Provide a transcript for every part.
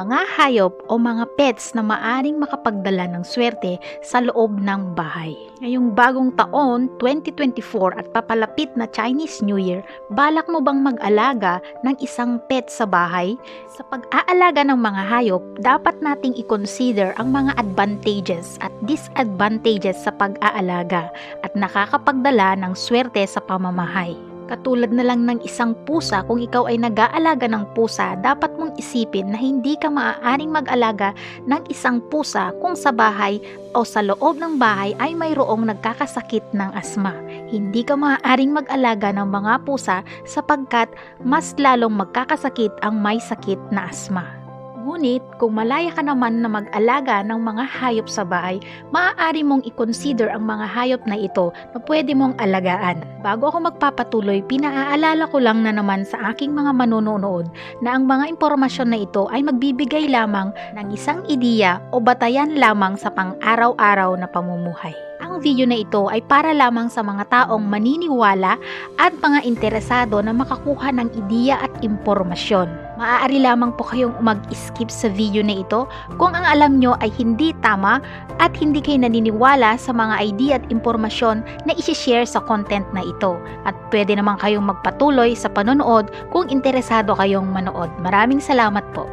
mga hayop o mga pets na maaring makapagdala ng swerte sa loob ng bahay. Ngayong bagong taon, 2024 at papalapit na Chinese New Year, balak mo bang mag-alaga ng isang pet sa bahay? Sa pag-aalaga ng mga hayop, dapat nating i-consider ang mga advantages at disadvantages sa pag-aalaga at nakakapagdala ng swerte sa pamamahay. Katulad na lang ng isang pusa, kung ikaw ay nag-aalaga ng pusa, dapat mong isipin na hindi ka maaaring mag-alaga ng isang pusa kung sa bahay o sa loob ng bahay ay mayroong nagkakasakit ng asma. Hindi ka maaaring mag-alaga ng mga pusa sapagkat mas lalong magkakasakit ang may sakit na asma. Ngunit kung malaya ka naman na mag-alaga ng mga hayop sa bahay, maaari mong i-consider ang mga hayop na ito na pwede mong alagaan. Bago ako magpapatuloy, pinaaalala ko lang na naman sa aking mga manonood na ang mga impormasyon na ito ay magbibigay lamang ng isang ideya o batayan lamang sa pang-araw-araw na pamumuhay. Ang video na ito ay para lamang sa mga taong maniniwala at mga interesado na makakuha ng ideya at impormasyon. Maaari lamang po kayong mag-skip sa video na ito kung ang alam nyo ay hindi tama at hindi kayo naniniwala sa mga idea at impormasyon na isi-share sa content na ito. At pwede naman kayong magpatuloy sa panonood kung interesado kayong manood. Maraming salamat po.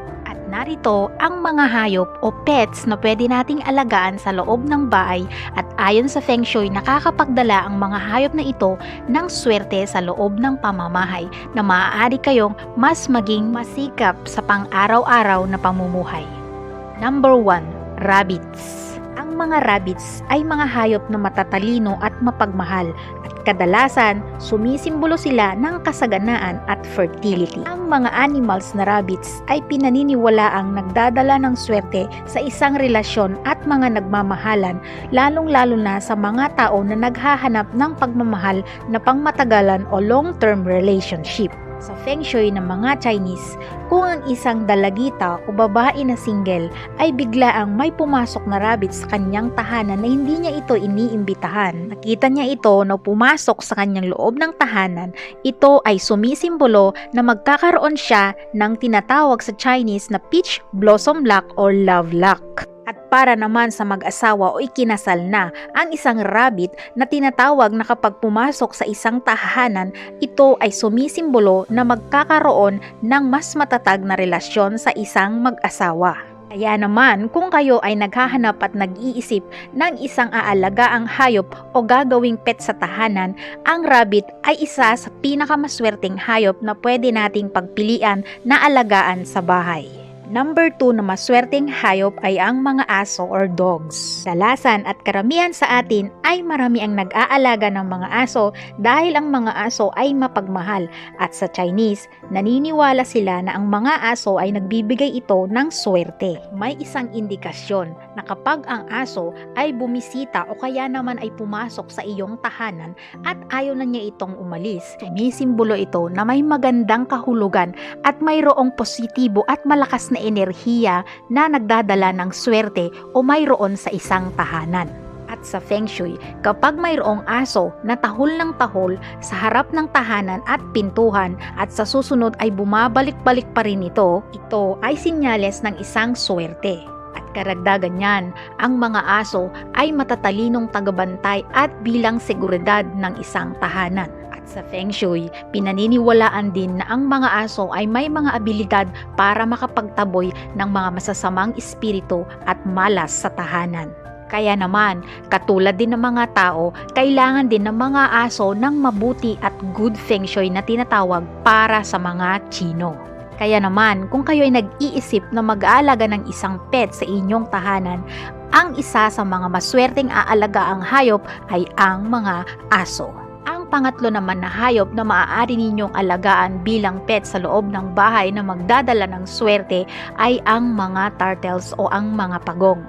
Narito ang mga hayop o pets na pwede nating alagaan sa loob ng bahay at ayon sa Feng Shui nakakapagdala ang mga hayop na ito ng swerte sa loob ng pamamahay na maaari kayong mas maging masikap sa pang-araw-araw na pamumuhay. Number 1. Rabbits Ang mga rabbits ay mga hayop na matatalino at mapagmahal at kadalasan sumisimbolo sila ng kasaganaan at fertility. Ang mga animals na rabbits ay pinaniniwalaang nagdadala ng swerte sa isang relasyon at mga nagmamahalan lalong-lalo na sa mga tao na naghahanap ng pagmamahal na pangmatagalan o long-term relationship. Sa Feng Shui ng mga Chinese, kung ang isang dalagita o babae na single ay biglaang may pumasok na rabbit sa kanyang tahanan na hindi niya ito iniimbitahan. Nakita niya ito na pumasok sa kanyang loob ng tahanan, ito ay sumisimbolo na magkakaroon siya ng tinatawag sa Chinese na peach blossom luck or love luck. At para naman sa mag-asawa o ikinasal na, ang isang rabbit na tinatawag na kapag pumasok sa isang tahanan, ito ay sumisimbolo na magkakaroon ng mas matatag na relasyon sa isang mag-asawa. Kaya naman, kung kayo ay naghahanap at nag-iisip ng isang aalagaang hayop o gagawing pet sa tahanan, ang rabbit ay isa sa pinakamaswerteng hayop na pwede nating pagpilian na alagaan sa bahay. Number 2 na maswerteng hayop ay ang mga aso or dogs. Dalasan at karamihan sa atin ay marami ang nag-aalaga ng mga aso dahil ang mga aso ay mapagmahal at sa Chinese, naniniwala sila na ang mga aso ay nagbibigay ito ng swerte. May isang indikasyon na kapag ang aso ay bumisita o kaya naman ay pumasok sa iyong tahanan at ayaw na niya itong umalis, sumisimbolo ito na may magandang kahulugan at mayroong positibo at malakas enerhiya na nagdadala ng swerte o mayroon sa isang tahanan. At sa Feng Shui, kapag mayroong aso na tahol ng tahol sa harap ng tahanan at pintuhan at sa susunod ay bumabalik-balik pa rin ito, ito ay sinyales ng isang swerte. At karagdagan niyan, ang mga aso ay matatalinong tagabantay at bilang seguridad ng isang tahanan. Sa Feng Shui, pinaniniwalaan din na ang mga aso ay may mga abilidad para makapagtaboy ng mga masasamang espiritu at malas sa tahanan. Kaya naman, katulad din ng mga tao, kailangan din ng mga aso ng mabuti at good feng shui na tinatawag para sa mga Chino. Kaya naman, kung kayo ay nag-iisip na mag-aalaga ng isang pet sa inyong tahanan, ang isa sa mga maswerteng aalaga ang hayop ay ang mga aso. Ang pangatlo naman na hayop na maaari ninyong alagaan bilang pet sa loob ng bahay na magdadala ng swerte ay ang mga turtles o ang mga pagong.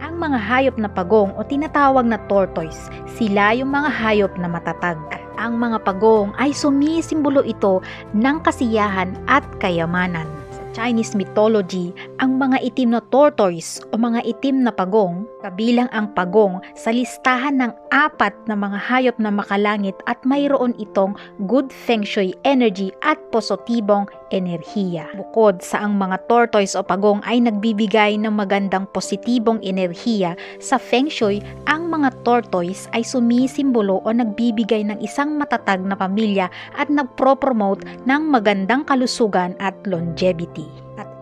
Ang mga hayop na pagong o tinatawag na tortoise, sila yung mga hayop na matatag. Ang mga pagong ay sumisimbolo ito ng kasiyahan at kayamanan. Chinese mythology, ang mga itim na tortoise o mga itim na pagong, kabilang ang pagong sa listahan ng apat na mga hayop na makalangit at mayroon itong good feng shui energy at positibong enerhiya. Bukod sa ang mga tortoise o pagong ay nagbibigay ng magandang positibong enerhiya, sa feng shui, ang mga tortoise ay sumisimbolo o nagbibigay ng isang matatag na pamilya at nagpro-promote ng magandang kalusugan at longevity.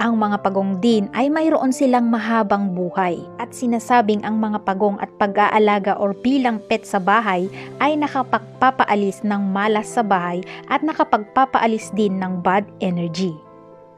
Ang mga pagong din ay mayroon silang mahabang buhay at sinasabing ang mga pagong at pag-aalaga or bilang pet sa bahay ay nakapagpapaalis ng malas sa bahay at nakapagpapaalis din ng bad energy.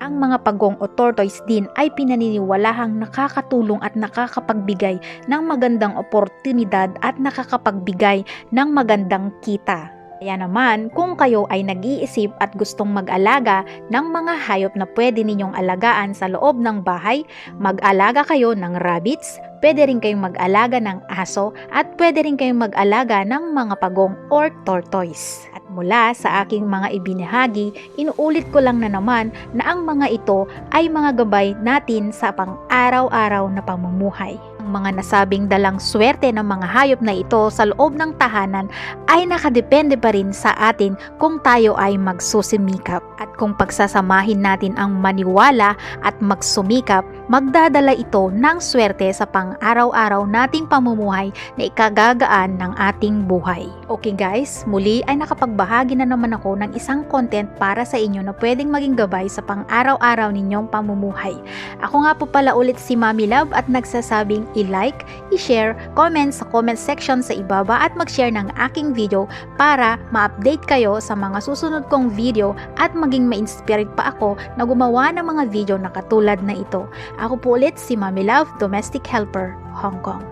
Ang mga pagong o tortoise din ay pinaniniwalahang nakakatulong at nakakapagbigay ng magandang oportunidad at nakakapagbigay ng magandang kita. Kaya naman, kung kayo ay nag-iisip at gustong mag-alaga ng mga hayop na pwede ninyong alagaan sa loob ng bahay, mag-alaga kayo ng rabbits, pwede rin kayong mag-alaga ng aso, at pwede rin kayong mag-alaga ng mga pagong or tortoise. At mula sa aking mga ibinahagi, inuulit ko lang na naman na ang mga ito ay mga gabay natin sa pang-araw-araw na pamumuhay. Mga nasabing dalang swerte ng mga hayop na ito sa loob ng tahanan ay nakadepende pa rin sa atin kung tayo ay magsusimikap. At kung pagsasamahin natin ang maniwala at magsumikap, magdadala ito ng swerte sa pang-araw-araw nating pamumuhay na ikagagaan ng ating buhay. Okay guys, muli ay nakapagbahagi na naman ako ng isang content para sa inyo na pwedeng maging gabay sa pang-araw-araw ninyong pamumuhay. Ako nga po pala ulit si Mami Love at nagsasabing i-like, i-share, comment sa comment section sa ibaba at mag-share ng aking video para ma-update kayo sa mga susunod kong video at maging ma-inspired pa ako na gumawa ng mga video na katulad na ito. Ako po ulit si Mami Love, Domestic Helper, Hong Kong.